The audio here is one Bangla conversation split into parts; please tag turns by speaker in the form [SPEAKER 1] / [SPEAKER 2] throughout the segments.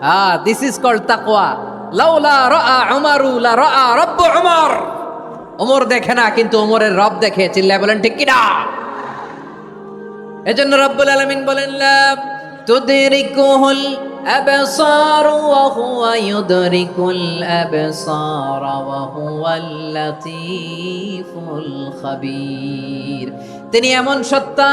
[SPEAKER 1] Ah, this is called taqwa. লাউলা রাআ উমারু লা রাআ রব্বু উমর। ওমর দেখে না কিন্তু ওমরের রব দেখে চিল্লায় বলেন ঠিক কিনা? এজন্য রব্বুল আলামিন বলেন লা তুদরিকুহুল হুয়া ইউদরিকুল আবসার ওয়া হুয়াল লাতীফুল খাবীর। তিনি এমন সত্তা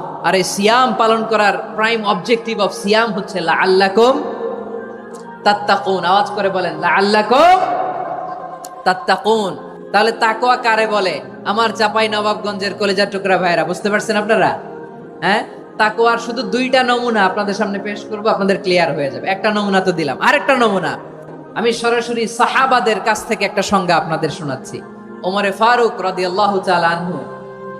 [SPEAKER 1] আর এই সিয়াম পালন করার প্রাইম অবজেক্টিভ অফ সিয়াম হচ্ছে লা আল্লাকুম তাত্তাকুন। আওয়াজ করে বলেন লা আল্লাকুম তাত্তাকুন। তাহলে তাকোয়া কারে বলে? আমার চাপাই নবাবগঞ্জের কলেজার টুকরা ভাইরা বুঝতে পারছেন আপনারা? হ্যাঁ? তাকোয়ার শুধু দুইটা নমুনা আপনাদের সামনে পেশ করব, আপনাদের ক্লিয়ার হয়ে যাবে। একটা নমুনা তো দিলাম। আরেকটা নমুনা। আমি সরাসরি সাহাবাদের কাছ থেকে একটা সংজ্ঞা আপনাদের শোনাচ্ছি। ওমরে ফারুক রাদিয়াল্লাহু তাআলা আনহু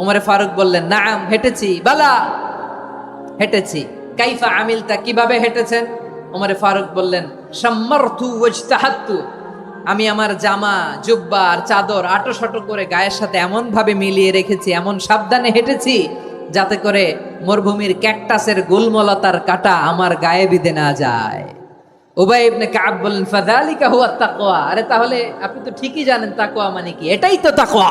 [SPEAKER 1] উমরে ফারুক বললেন, নাম, হেঁটেছি। বালা, হেঁটেছি। কাইফা আমিলতা? কীভাবে হেঁটেছেন? উমরে ফারুক বললেন আমি আমার জামা, জুব্বা আর চাদর আটো শটো করে গায়ের সাথে এমন ভাবে মিলিয়ে রেখেছি, এমন সাবধানে হেঁটেছি যাতে করে মরুভূমির ক্যাকটাসের গুলমলতার কাটা আমার গায়ে বিধে না যায়। উবাই ইবনে কাব বললেন, ফাযালিকা হুয়া তাকওয়া। আরে তাহলে আপনি তো ঠিকই জানেন, তাকওয়া মানে কি? এটাই তো তাকওয়া।